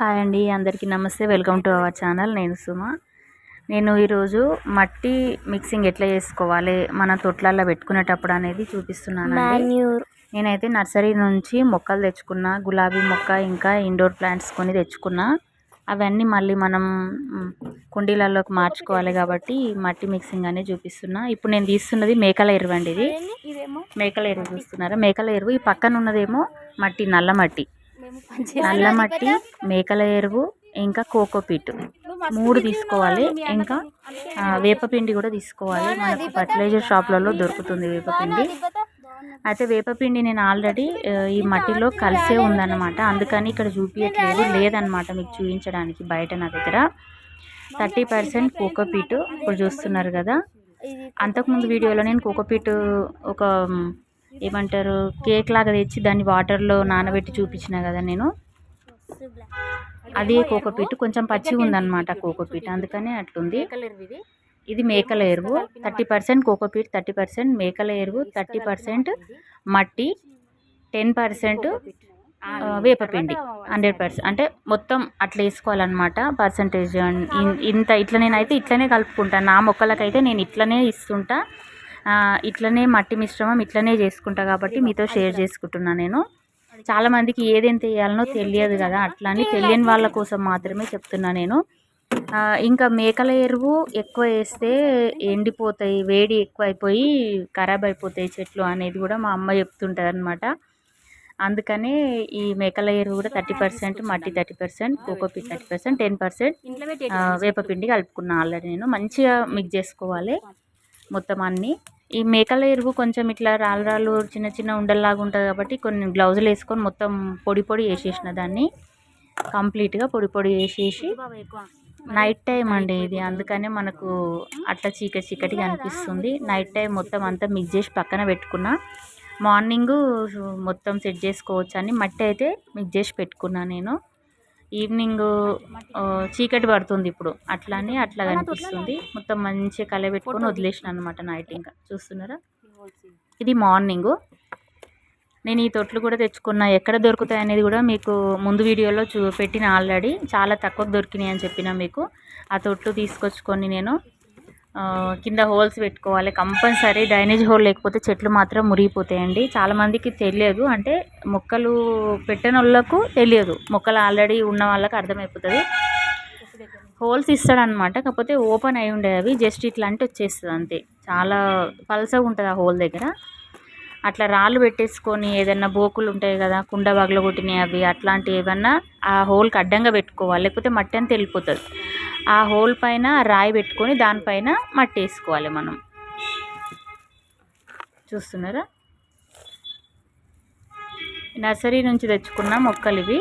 Hi అండి అందరికీ నమస్తే. వెల్కమ్ టు అవర్ ఛానల్ నేను సుమ. నేను ఈరోజు మట్టి మిక్సింగ్ ఎట్లా చేసుకోవాలి మన తొట్లల్లో పెట్టుకునేటప్పుడు అనేది చూపిస్తున్నాను నేనైతే నర్సరీ నుంచి మొక్కలు తెచ్చుకున్న గులాబీ మొక్క ఇంకా ఇండోర్ ప్లాంట్స్ కొని తెచ్చుకున్నా. అవన్నీ మళ్ళీ మనం కుండీలలోకి మార్చుకోవాలి కాబట్టి మట్టి మిక్సింగ్ అనేది చూపిస్తున్నా. ఇప్పుడు నేను తీస్తున్నది మేకల ఎరువు అండి ఇది. ఇదేమో? మేకల ఎరువు చూస్తున్నారా? మేకల ఎరువు ఈ పక్కన ఉన్నదేమో మట్టి నల్ల మట్టి. మేము పంచే నల్ల మట్టి మేకల ఎరువు ఇంకా కోకోపీట్ మూడు తీసుకోవాలి. ఇంకా వేపపిండి కూడా తీసుకోవాలి. మనకు ఫర్టిలైజర్ షాప్లలో దొరుకుతుంది వేపపిండి. అయితే వేపపిండి నేను ఆల్రెడీ ఈ మట్టిలో కలిసే ఉందన్నమాట. అందుకని ఇక్కడ చూపించట్లేదు లేదన్నమాట మీకు చూపించడానికి బయట నా దగ్గర. థర్టీ పర్సెంట్ కోకోపీట్ ఇప్పుడు చూస్తున్నారు కదా. అంతకుముందు వీడియోలో నేను కోకోపీట్ ఒక ఏమంటారు కేక్ లాగా తెచ్చి దాన్ని వాటర్లో నానబెట్టి చూపించిన కదా నేను. అదే కోకోపీట్ కొంచెం పచ్చిగా ఉందన్నమాట కోకోపీట్ అందుకనే అట్లుంది. ఇది మేకల ఎరువు thirty percent cocopeat thirty percent మేకల ఎరువు థర్టీ పర్సెంట్ మట్టి టెన్ పర్సెంట్ వేపపిండి హండ్రెడ్ పర్సెంట్. అంటే మొత్తం అట్లా వేసుకోవాలన్నమాట పర్సంటేజ్. ఇంత ఇట్లా నేనైతే ఇట్లనే కలుపుకుంటాను నా మొక్కలకైతే నేను ఇట్లనే ఇస్తుంటా. ఇట్లనే మట్టి మిశ్రమం ఇట్లనే చేసుకుంటా కాబట్టి మీతో షేర్ చేసుకుంటున్నా నేను. చాలామందికి ఏదెంత వేయాలనో తెలియదు కదా అట్లా అని తెలియని వాళ్ళ కోసం మాత్రమే చెప్తున్నా నేను. ఇంకా మేకల ఎరువు ఎక్కువ వేస్తే ఎండిపోతాయి వేడి ఎక్కువ అయిపోయి ఖరాబ్ అయిపోతాయి చెట్లు అనేది కూడా మా అమ్మ చెప్తుంటుంది అనమాట అందుకనే ఈ మేకల ఎరువు కూడా థర్టీ పర్సెంట్ మట్టి thirty percent cocopeat thirty percent ten percent వేపపిండి కలుపుకున్నా ఆల్రెడీ నేను. మంచిగా మిక్స్ చేసుకోవాలి. మొత్తం అన్నీ. ఈ మేకల ఎరువు కొంచెం ఇట్లా రాళ్ళు రాళ్ళు చిన్న చిన్న ఉండల్లాగా ఉంటుంది కాబట్టి కొన్ని గ్లౌజులు వేసుకొని మొత్తం పొడి పొడి వేసేసిన దాన్ని. కంప్లీట్గా పొడి పొడి వేసేసి నైట్ టైం అండి ఇది. అందుకనే మనకు అట్లా చీకటి చీకటిగా అనిపిస్తుంది నైట్ టైం మొత్తం అంతా మిక్స్ చేసి పక్కన పెట్టుకున్నా. మార్నింగ్ మొత్తం సెట్ చేసుకోవచ్చు అని మట్టి అయితే మిక్స్ చేసి పెట్టుకున్నా నేను. ఈవినింగ్ చీకటి పడుతుంది ఇప్పుడు. అట్లా అని అట్లా కనిపిస్తుంది. మొత్తం మంచిగా కలబెట్టుకొని వదిలేసిన అనమాట నైట్ ఇంకా. చూస్తున్నారా? ఇది మార్నింగ్ నేను ఈ తొట్లు కూడా తెచ్చుకున్నా. ఎక్కడ దొరుకుతాయి అనేది కూడా మీకు ముందు వీడియోలో చూ పెట్టిన ఆల్రెడీ చాలా తక్కువ దొరికినాయి అని చెప్పిన మీకు. ఆ తొట్లు తీసుకొచ్చుకొని నేను కింద హోల్స్ పెట్టుకోవాలి కంపల్సరీ డ్రైనేజ్ హోల్ లేకపోతే చెట్లు మాత్రం మురిగిపోతాయండి. చాలామందికి తెలియదు. అంటే మొక్కలు పెట్టిన వాళ్ళకు తెలియదు. మొక్కలు ఆల్రెడీ ఉన్న వాళ్ళకి అర్థమైపోతుంది. హోల్స్ ఇస్తాడనమాట కాకపోతే ఓపెన్ అయి ఉండే అవి జస్ట్ ఇట్లా అంటే వచ్చేస్తుంది అంతే చాలా పల్సగా ఉంటుంది ఆ హోల్ దగ్గర. అట్లా రాళ్ళు పెట్టేసుకొని ఏదైనా బోకులు ఉంటాయి కదా కుండ బగలు కొట్టినవి అవి అట్లాంటివి ఏమన్నా ఆ హోల్కి అడ్డంగా పెట్టుకోవాలి. లేకపోతే మట్టి అంతా వెళ్ళిపోతుంది. ఆ హోల్ పైన రాయి పెట్టుకొని దానిపైన మట్టి వేసుకోవాలి మనం. చూస్తున్నారా? నర్సరీ నుంచి తెచ్చుకున్న మొక్కలు ఇవి.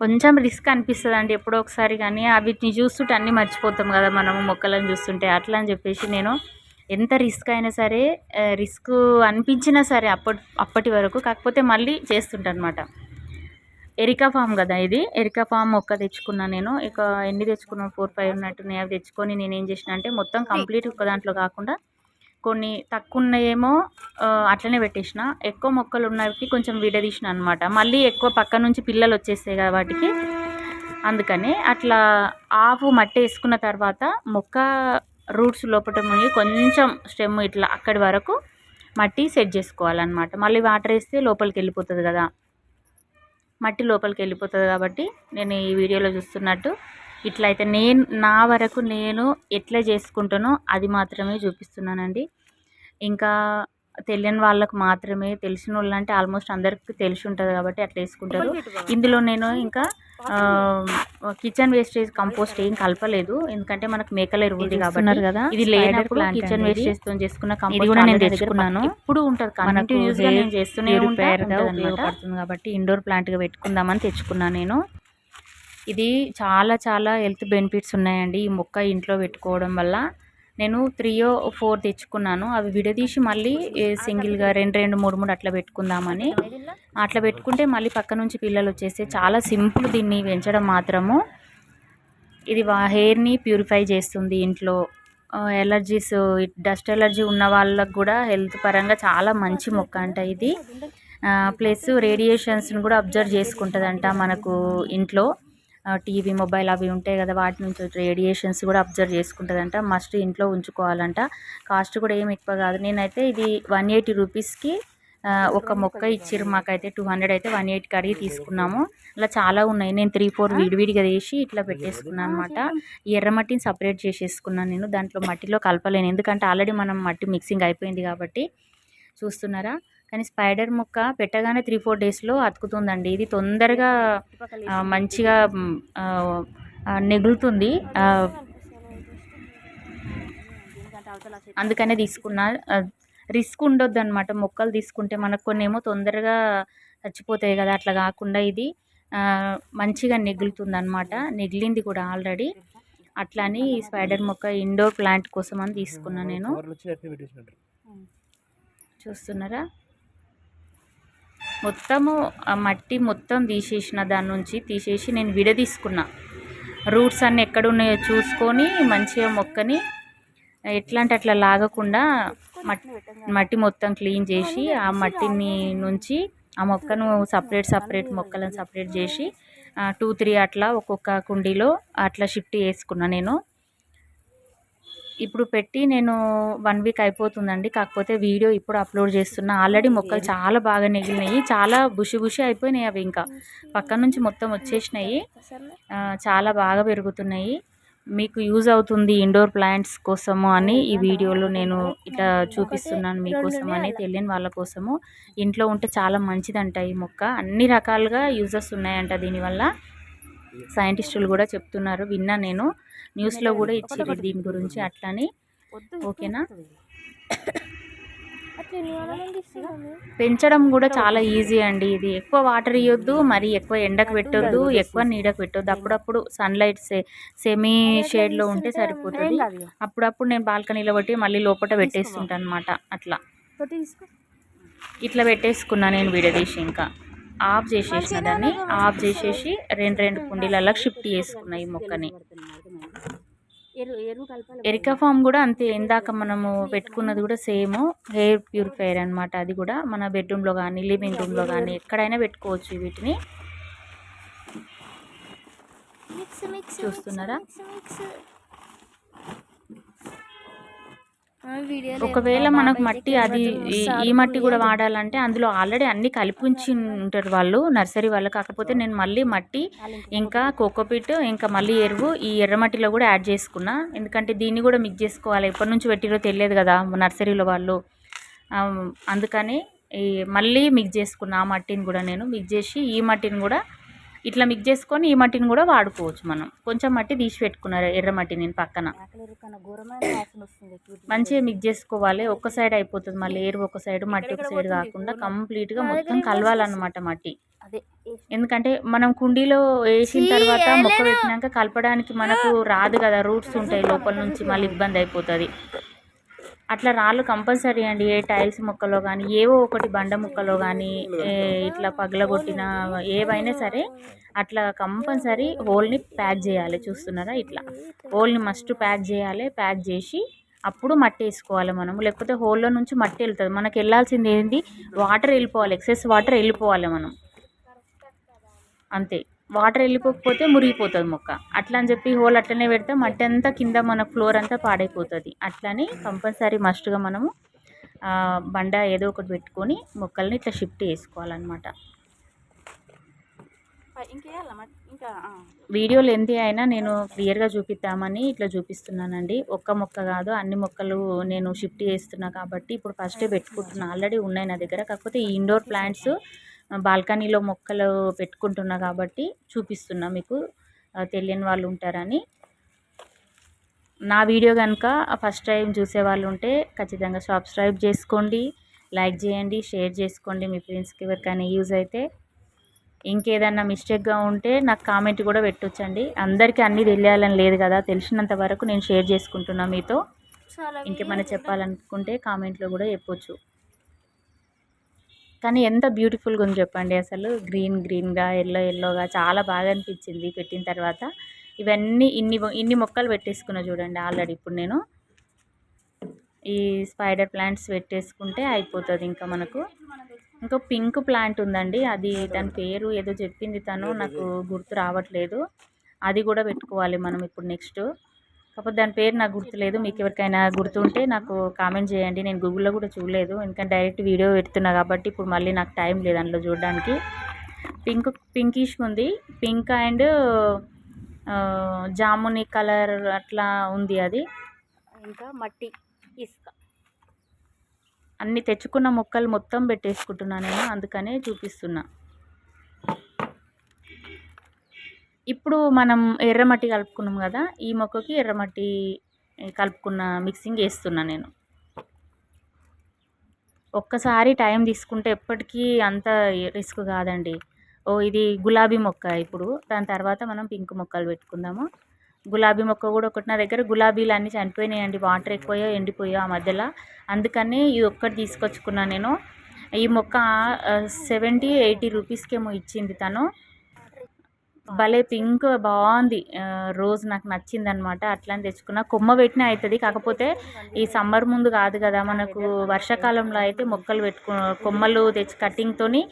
కొంచెం రిస్క్ అనిపిస్తుంది అండి ఎప్పుడో ఒకసారి కానీ వీటిని చూస్తుంటే అన్నీ మర్చిపోతాం కదా మనము మొక్కలను చూస్తుంటే. అట్లా అని చెప్పేసి నేను ఎంత రిస్క్ అయినా సరే రిస్క్ అనిపించినా సరే అప్పటి అప్పటి వరకు కాకపోతే మళ్ళీ చేస్తుంటా అనమాట ఎరికా ఫామ్ కదా ఇది. ఎరికా ఫామ్ మొక్క తెచ్చుకున్నా నేను. ఇక ఎన్ని తెచ్చుకున్నాను ఫోర్ ఫైవ్ ఉన్నట్టున్నాయి. అవి తెచ్చుకొని నేను ఏం చేసిన అంటే మొత్తం కంప్లీట్ ఒక దాంట్లో కాకుండా కొన్ని తక్కువ ఉన్నాయేమో అట్లనే పెట్టేసిన. ఎక్కువ మొక్కలు ఉన్నవి కొంచెం విడదీసిన అనమాట మళ్ళీ ఎక్కువ పక్క నుంచి పిల్లలు వచ్చేస్తాయి కదా వాటికి. అందుకని అట్లా ఆవు మట్టి వేసుకున్న తర్వాత మొక్క రూట్స్ లోపల మునిగి కొంచెం స్టెమ్ ఇట్లా అక్కడి వరకు మట్టి సెట్ చేసుకోవాలన్నమాట. మళ్ళీ వాటర్ వేస్తే లోపలికి వెళ్ళిపోతుంది కదా. మట్టి లోపలికి వెళ్ళిపోతుంది కాబట్టి నేను ఈ వీడియోలో చూస్తున్నట్టు ఇట్లా అయితే నేను నా వరకు నేను ఎట్లా చేసుకుంటానో అది మాత్రమే చూపిస్తున్నానండి. ఇంకా తెలియని వాళ్ళకు మాత్రమే తెలిసిన వాళ్ళు అంటే ఆల్మోస్ట్ అందరికి తెలిసి ఉంటుంది కాబట్టి అట్లా వేసుకుంటారు. ఇందులో నేను ఇంకా కిచెన్ వేస్టేజ్ కంపోస్ట్ ఏం కలపలేదు. ఎందుకంటే మనకు మేకల ఎరువు ఉంది కాబట్టి కదా ఇది లేనప్పుడు కిచెన్ వేస్టేజ్తో చేసుకున్న కంపోస్ట్ కూడా నేను తెచ్చుకున్నాను. ఇప్పుడు ఉంటుంది కంటిన్యూస్గా నేను చేస్తూనే ఉంటాను కాబట్టి ఇండోర్ ప్లాంట్గా పెట్టుకుందామని తెచ్చుకున్నాను నేను. ఇది చాలా చాలా హెల్త్ బెనిఫిట్స్ ఉన్నాయండి ఈ మొక్క ఇంట్లో పెట్టుకోవడం వల్ల. నేను త్రీయో ఫోర్ తెచ్చుకున్నాను. అవి విడదీసి మళ్ళీ సింగిల్గా రెండు రెండు మూడు మూడు అట్లా పెట్టుకుందామని. అట్లా పెట్టుకుంటే మళ్ళీ పక్క నుంచి పిల్లలు వచ్చేస్తే చాలా సింపుల్ దీన్ని పెంచడం మాత్రము. ఇది వా హెయిర్ని ప్యూరిఫై చేస్తుంది ఇంట్లో. ఎలర్జీస్ డస్ట్ ఎలర్జీ ఉన్న వాళ్ళకు కూడా హెల్త్ పరంగా చాలా మంచి మొక్క అంట ఇది. ప్లస్ రేడియేషన్స్ని కూడా అబ్జర్వ్ చేసుకుంటుందంట మనకు ఇంట్లో. టీవీ మొబైల్ అవి ఉంటాయి కదా వాటి నుంచి రేడియేషన్స్ కూడా అబ్జర్వ్ చేసుకుంటుందంట. మస్ట్ ఇంట్లో ఉంచుకోవాలంట. కాస్ట్ కూడా ఏమి ఎక్కువ కాదు. నేనైతే ఇది వన్ ఎయిటీ రూపీస్కి ఒక మొక్క ఇచ్చిర్రు మాకైతే టూ హండ్రెడ్ అయితే వన్ ఎయిట్కి అడిగి తీసుకున్నాము. అలా చాలా ఉన్నాయి. నేను త్రీ ఫోర్ విడివిడిగా వేసి ఇట్లా పెట్టేసుకున్నాను అనమాట ఈ ఎర్రమట్టిని సపరేట్ చేసేసుకున్నాను నేను. దాంట్లో మట్టిలో కలపలేను. ఎందుకంటే ఆల్రెడీ మనం మట్టి మిక్సింగ్ అయిపోయింది కాబట్టి. చూస్తున్నారా? కానీ స్పైడర్ మొక్క పెట్టగానే త్రీ ఫోర్ డేస్లో అతుకుతుందండి. ఇది తొందరగా మంచిగా నెగులుతుంది. అందుకనే తీసుకున్నా. రిస్క్ ఉండొద్దు అనమాట మొక్కలు తీసుకుంటే మనకు కొన్ని ఏమో తొందరగా చచ్చిపోతాయి కదా అట్లా కాకుండా ఇది మంచిగా నెగులుతుంది అనమాట నెగిలింది కూడా ఆల్రెడీ. అట్లా అని స్పైడర్ మొక్క ఇండోర్ ప్లాంట్ కోసం అని తీసుకున్నా నేను. చూస్తున్నారా? మొత్తము ఆ మట్టి మొత్తం తీసేసిన దాని నుంచి తీసేసి నేను విడదీసుకున్నా. రూట్స్ అన్నీ ఎక్కడ ఉన్నాయో చూసుకొని మంచిగా మొక్కని ఎట్లా అంటే అట్లా లాగకుండా మట్టి మట్టి మొత్తం క్లీన్ చేసి ఆ మట్టిని నుంచి ఆ మొక్కను సపరేట్ సపరేట్ మొక్కలను సపరేట్ చేసి టూ త్రీ అట్లా ఒక్కొక్క కుండీలో అట్లా షిఫ్ట్ చేసుకున్నా నేను. ఇప్పుడు పెట్టి నేను వన్ వీక్ అయిపోతుందండి. కాకపోతే వీడియో ఇప్పుడు అప్లోడ్ చేస్తున్నా. ఆల్రెడీ మొక్కలు చాలా బాగా నెగిలినాయి. చాలా బుషి బుషి అయిపోయినాయి అవి ఇంకా. పక్క నుంచి మొత్తం వచ్చేసినాయి. చాలా బాగా పెరుగుతున్నాయి. మీకు యూజ్ అవుతుంది ఇండోర్ ప్లాంట్స్ కోసము అని ఈ వీడియోలో నేను ఇట్లా చూపిస్తున్నాను మీకోసం అని తెలియని వాళ్ళ కోసము. ఇంట్లో ఉంటే చాలా మంచిదంట ఈ మొక్క. అన్ని రకాలుగా యూజెస్ ఉన్నాయంట దీనివల్ల. సైంటిస్టులు కూడా చెప్తున్నారు. విన్నా నేను. న్యూస్లో కూడా ఇచ్చారు దీని గురించి అట్లని. ఓకేనా? పెంచడం కూడా చాలా ఈజీ అండి ఇది. ఎక్కువ వాటర్ ఇవ్వద్దు మరి ఎక్కువ ఎండకు పెట్టొద్దు ఎక్కువ నీడకు పెట్టొద్దు. అప్పుడప్పుడు సన్లైట్ సెమీ షేడ్లో ఉంటే సరిపోతుంది. అప్పుడప్పుడు నేను బాల్కనీలో పెట్టి మళ్ళీ లోపల పెట్టేస్తుంటాను అనమాట అట్లా. ఇట్లా పెట్టేసుకున్నా నేను విడదీసి ఇంకా. ఆఫ్ చేసేసిన దాన్ని ఆఫ్ చేసేసి రెండు రెండు కుండీలలో షిఫ్ట్ చేసుకున్నా ఈ మొక్కని. ఎరికా ఫామ్ కూడా అంతే ఇందాక మనము పెట్టుకున్నది కూడా సేమ్ హెయిర్ ప్యూరిఫైయర్ అన్నమాట. అది కూడా మన బెడ్రూమ్లో కానీ లివింగ్ రూమ్లో కానీ ఎక్కడైనా పెట్టుకోవచ్చు వీటిని. చూస్తున్నారా? ఒకవేళ మనకు మట్టి అది ఈ- మట్టి కూడా వాడాలంటే అందులో ఆల్రెడీ అన్ని కలిపి ఉంచి ఉంటారు వాళ్ళు నర్సరీ వాళ్ళు. కాకపోతే నేను మళ్ళీ మట్టి ఇంకా కోకోపీట్ ఇంకా మళ్ళీ ఎరువు ఈ ఎర్రమట్టిలో కూడా యాడ్ చేసుకున్నా. ఎందుకంటే దీన్ని కూడా మిక్స్ చేసుకోవాలి. ఎప్పటి నుంచి పెట్టిరో తెలియదు కదా నర్సరీలో వాళ్ళు. అందుకని ఈ మళ్ళీ మిక్స్ చేసుకున్నా ఆ మట్టిని కూడా నేను. మిక్స్ చేసి ఈ మట్టిని కూడా ఇట్లా మిక్స్ చేసుకొని ఈ మట్టిని కూడా వాడుకోవచ్చు మనం. కొంచెం మట్టి తీసి పెట్టుకున్నారు ఎర్ర మట్టి నేను పక్కన మంచిగా మిక్స్ చేసుకోవాలి. ఒక్క సైడ్ అయిపోతుంది. మళ్ళీ ఏరు ఒక సైడ్ మట్టి ఒక సైడ్ కాకుండా కంప్లీట్గా మొత్తం కలవాలన్నమాట మట్టి. ఎందుకంటే మనం కుండీలో వేసిన తర్వాత మొక్క పెట్టినాక కలపడానికి మనకు రాదు కదా. రూట్స్ ఉంటాయి లోపల నుంచి మళ్ళీ ఇబ్బంది అయిపోతుంది. అట్లా రాళ్ళు కంపల్సరీ అండి ఏ టైల్స్ ముక్కలో కానీ ఏవో ఒకటి బండ ముక్కలో కానీ ఇట్లా పగలగొట్టిన ఏవైనా సరే అట్లా కంపల్సరీ హోల్ని ప్యాక్ చేయాలి చూస్తున్నారా ఇట్లా. హోల్ని మస్ట్ ప్యాక్ చేయాలి ప్యాక్ చేసి అప్పుడు మట్టి వేసుకోవాలి మనం. లేకపోతే హోల్లో నుంచి మట్టి వెళ్తుంది. మనకి వెళ్ళాల్సింది ఏంటి? వాటర్ వెళ్ళిపోవాలి ఎక్సెస్ వాటర్ వెళ్ళిపోవాలి మనం. అంతే. వాటర్ వెళ్ళిపోకపోతే మురిగిపోతుంది మొక్క. అట్లా అని చెప్పి హోల్ అట్లనే పెడితే. మట్టి అంతా కింద మన ఫ్లోర్ అంతా పాడైపోతుంది. అట్లని కంపల్సరీ మస్ట్గా మనము బండ ఏదో ఒకటి పెట్టుకొని మొక్కల్ని ఇట్లా షిఫ్ట్ చేసుకోవాలన్నమాట. వీడియో లెంతీ అయినా నేను క్లియర్గా చూపిద్దామని ఇట్లా చూపిస్తున్నానండి. ఒక్క మొక్క కాదు అన్ని మొక్కలు నేను షిఫ్ట్ చేస్తున్నా కాబట్టి ఇప్పుడు ఫస్టే పెట్టుకుంటున్నా. ఆల్రెడీ ఉన్నాయి నా దగ్గర. కాకపోతే ఈ ఇండోర్ ప్లాంట్స్ బాల్కనీలో మొక్కలు పెట్టుకుంటున్నా కాబట్టి చూపిస్తున్నా మీకు. తెలియని వాళ్ళు ఉంటారని. నా వీడియో కనుక ఫస్ట్ టైం చూసే వాళ్ళు ఉంటే ఖచ్చితంగా సబ్స్క్రైబ్ చేసుకోండి లైక్ చేయండి షేర్ చేసుకోండి మీ ఫ్రెండ్స్కి ఎవరికైనా యూజ్ అయితే. ఇంకేదన్నా మిస్టేక్గా ఉంటే నాకు కామెంట్ కూడా పెట్టొచ్చండి. అందరికీ అన్నీ తెలియాలని లేదు కదా తెలిసినంత వరకు నేను షేర్ చేసుకుంటున్నా మీతో. ఇంకేమైనా చెప్పాలనుకుంటే కామెంట్లో కూడా చెప్పొచ్చు. కానీ ఎంత బ్యూటిఫుల్గా ఉంది చెప్పండి. అసలు గ్రీన్ గ్రీన్గా ఎల్లో ఎల్లోగా చాలా బాగా అనిపించింది పెట్టిన తర్వాత. ఇవన్నీ ఇన్ని ఇన్ని మొక్కలు పెట్టేసుకున్నా చూడండి ఆల్రెడీ ఇప్పుడు నేను. ఈ స్పైడర్ ప్లాంట్స్ పెట్టేసుకుంటే అయిపోతుంది ఇంకా మనకు. ఇంకో పింక్ ప్లాంట్ ఉందండి. అది దాని పేరు ఏదో చెప్పింది తను. నాకు గుర్తు రావట్లేదు. అది కూడా పెట్టుకోవాలి మనం ఇప్పుడు నెక్స్ట్. కాకపోతే దాని పేరు నాకు గుర్తులేదు. మీకు ఎవరికైనా గుర్తుంటే నాకు కామెంట్ చేయండి. నేను గూగుల్లో కూడా చూడలేదు. ఎందుకంటే డైరెక్ట్ వీడియో పెడుతున్నా కాబట్టి ఇప్పుడు మళ్ళీ నాకు టైం లేదు అందులో చూడడానికి. పింక్ పింకిష్ ఉంది. పింక్ అండ్ జాముని కలర్ అట్లా ఉంది అది. ఇంకా మట్టి ఇసుక. అన్ని తెచ్చుకున్న మొక్కలు మొత్తం పెట్టేసుకుంటున్నా నేను. అందుకనే చూపిస్తున్నా. ఇప్పుడు మనం ఎర్రమట్టి కలుపుకున్నాం కదా ఈ మొక్కకి ఎర్రమట్టి కలుపుకున్న మిక్సింగ్ వేస్తున్నా నేను. ఒక్కసారి టైం తీసుకుంటే ఎప్పటికీ అంత రిస్క్ కాదండి. ఓ ఇది గులాబీ మొక్క ఇప్పుడు. దాని తర్వాత మనం పింక్ మొక్కలు పెట్టుకుందాము. గులాబీ మొక్క కూడా ఒకటి నా దగ్గర గులాబీలు అన్నీ చనిపోయినాయండి. వాటర్ ఎక్కువయో ఎండిపోయో ఆ మధ్యలో. అందుకని ఇది ఒక్కటి తీసుకొచ్చుకున్నాను నేను. ఈ మొక్క సెవెంటీ ఎయిటీ రూపీస్కేమో ఇచ్చింది తను. భలే పింక్ బాగుంది. రోజు రోజ్ నాకు నచ్చింది అనమాట అట్లని తెచ్చుకున్నా. కొమ్మ పెట్టిన అవుతుంది కాకపోతే ఈ సమ్మర్ ముందు కాదు కదా మనకు వర్షాకాలంలో అయితే మొక్కలు పెట్టుకు కొమ్మలు తెచ్చి కటింగ్తోని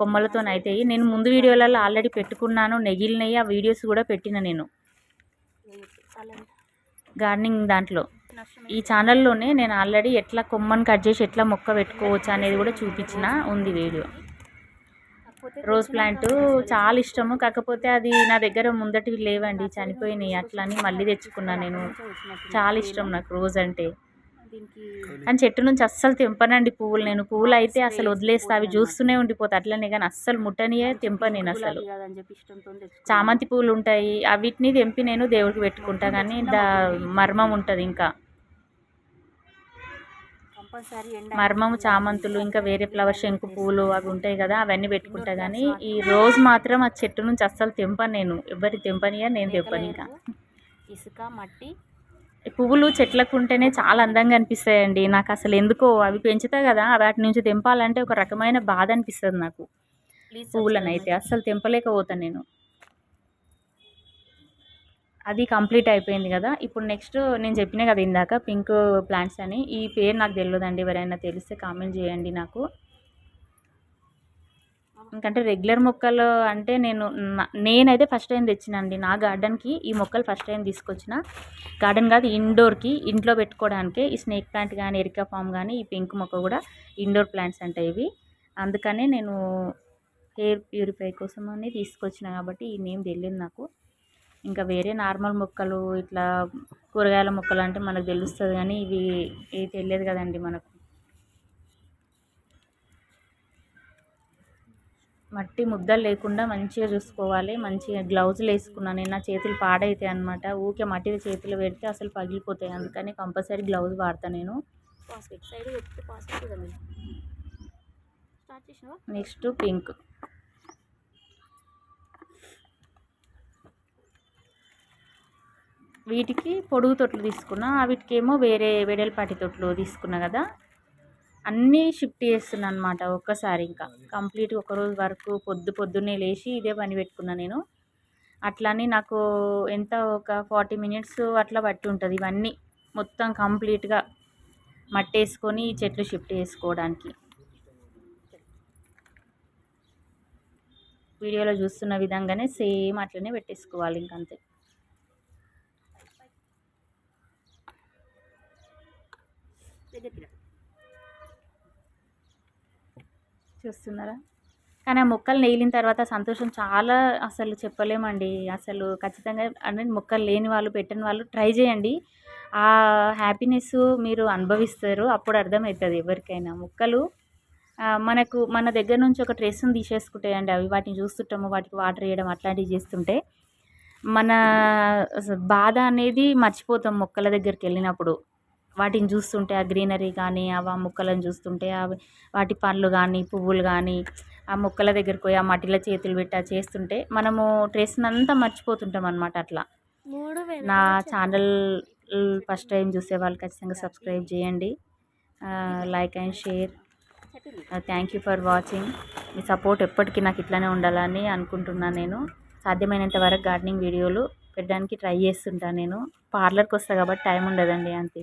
కొమ్మలతో అవుతాయి నేను ముందు వీడియోలలో ఆల్రెడీ పెట్టుకున్నాను. నెగిలినవి ఆ వీడియోస్ కూడా పెట్టిన నేను. గార్డెనింగ్ దాంట్లో. ఈ ఛానల్లోనే నేను ఆల్రెడీ ఎట్లా కొమ్మను కట్ చేసి ఎట్లా మొక్క పెట్టుకోవచ్చు అనేది కూడా చూపించిన ఉంది వీడియో. రోజ్ ప్లాంట్ చాలా ఇష్టము. కాకపోతే అది నా దగ్గర ముందటివి లేవండి చనిపోయినాయి. అట్లా అని మళ్ళీ తెచ్చుకున్నా నేను. చాలా ఇష్టం నాకు రోజ్ అంటే. కానీ చెట్టు నుంచి అస్సలు తెంపనండి పువ్వులు నేను. పువ్వులు అయితే అసలు వదిలేస్తా. అవి చూస్తూనే ఉండిపోతా. అట్లనే కానీ అస్సలు ముట్టనియే తెంపను నేను అసలు. చామంతి పూలు ఉంటాయి. అవిటిని తెంపి నేను దేవుడికి పెట్టుకుంటా. కానీ దా మర్మం ఉంటుంది ఇంకా. మర్మము చామంతులు ఇంకా వేరే ఫ్లవర్ శంకు పువ్వులు అవి ఉంటాయి కదా అవన్నీ పెట్టుకుంటా కానీ ఈ రోజ్ మాత్రం ఆ చెట్టు నుంచి అస్సలు తెంపను నేను. ఎవరి తెంపనియా నేను తెంపను ఇంకా. ఇసుక మట్టి. పువ్వులు చెట్లకు ఉంటేనే చాలా అందంగా అనిపిస్తాయండి. నాకు అసలు ఎందుకో అవి పెంచుతా కదా వాటి నుంచి తెంపాలంటే ఒక రకమైన బాధ అనిపిస్తుంది నాకు. పువ్వులను అయితే అస్సలు తెంపలేకపోతాను నేను. అది కంప్లీట్ అయిపోయింది కదా. ఇప్పుడు నెక్స్ట్ నేను చెప్పిన కదా ఇందాక పింక్ ప్లాంట్స్ అని. ఈ పేరు నాకు తెలియదండి ఎవరైనా తెలిస్తే కామెంట్ చేయండి నాకు. ఎందుకంటే రెగ్యులర్ మొక్కలు అంటే నేను నేనైతే ఫస్ట్ టైం తెచ్చినండి నా గార్డెన్కి ఈ మొక్కలు ఫస్ట్ టైం తీసుకొచ్చిన. గార్డెన్ కాదు ఇండోర్కి ఇంట్లో పెట్టుకోవడానికి ఈ స్నేక్ ప్లాంట్ కానీ ఎరికా ఫామ్ కానీ ఈ పింక్ మొక్క కూడా ఇండోర్ ప్లాంట్స్ అంటే ఇవి. అందుకనే నేను హెయిర్ ప్యూరిఫై కోసం అని తీసుకొచ్చిన కాబట్టి ఈ నేమ్ తెలియదు నాకు. ఇంకా వేరే నార్మల్ మొక్కలు ఇట్లా కూరగాయల మొక్కలు అంటే మనకు తెలుస్తుంది కానీ ఇవి ఇవి తెలియదు కదండి మనకు. మట్టి ముద్దలు లేకుండా మంచిగా చూసుకోవాలి మంచిగా గ్లౌజులు వేసుకున్నాను. నేను నా చేతులు పాడైతాయి అనమాట ఊకే మట్టి చేతులు పెడితే అసలు పగిలిపోతాయి. అందుకని కంపల్సరీ గ్లౌజ్ వాడతాను నేను. Next pink. వీటికి పొడుగు తొట్లు తీసుకున్నా వీటికేమో వేరే వెడల్పాటి తొట్లు తీసుకున్నా కదా. అన్నీ షిఫ్ట్ చేస్తున్నా అనమాట ఒక్కసారి ఇంకా. కంప్లీట్ ఒకరోజు వరకు పొద్దు పొద్దున్నే లేచి ఇదే పని పెట్టుకున్నా నేను. అట్లని నాకు ఎంత ఒక ఫార్టీ మినిట్స్ అట్లా పట్టి ఉంటుంది ఇవన్నీ. మొత్తం కంప్లీట్గా మట్టేసుకొని ఈ చెట్లు షిఫ్ట్ చేసుకోవడానికి. వీడియోలో చూస్తున్న విధంగానే సేమ్ అట్లనే పెట్టేసుకోవాలి ఇంకంతే. చూస్తున్నారా? కానీ ఆ మొక్కలు నేలిన తర్వాత సంతోషం చాలా అసలు చెప్పలేమండి. అసలు ఖచ్చితంగా అంటే మొక్కలు లేని వాళ్ళు పెట్టని వాళ్ళు ట్రై చేయండి. ఆ హ్యాపీనెస్ మీరు అనుభవిస్తారు అప్పుడు అర్థమవుతుంది ఎవరికైనా. మొక్కలు మనకు మన దగ్గర నుంచి ఒక ట్రెస్ని తీసేసుకుంటాయండి. అవి వాటిని చూస్తుంటాము వాటికి వాటర్ వేయడం అట్లాంటివి చేస్తుంటే. మన అసలు బాధ అనేది మర్చిపోతాం మొక్కల దగ్గరికి వెళ్ళినప్పుడు. వాటిని చూస్తుంటే ఆ గ్రీనరీ కానీ ఆ మొక్కలను చూస్తుంటే అవి వాటి పండ్లు కానీ పువ్వులు కానీ ఆ మొక్కల దగ్గరికి పోయి ఆ మట్టిలో చేతులు పెట్టి ఆ చేస్తుంటే మనము స్ట్రెస్ని అంతా మర్చిపోతుంటాం అనమాట అట్లా. నా ఛానల్ ఫస్ట్ టైం చూసే వాళ్ళు ఖచ్చితంగా సబ్స్క్రైబ్ చేయండి. Like and share. Thank you for watching. Me support ఎప్పటికీ నాకు ఇట్లానే ఉండాలని అనుకుంటున్నాను నేను. సాధ్యమైనంత వరకు గార్డెనింగ్ వీడియోలు పెట్టడానికి ట్రై చేస్తుంటాను నేను. పార్లర్కి వస్తా కాబట్టి టైం ఉండదండి అంతే.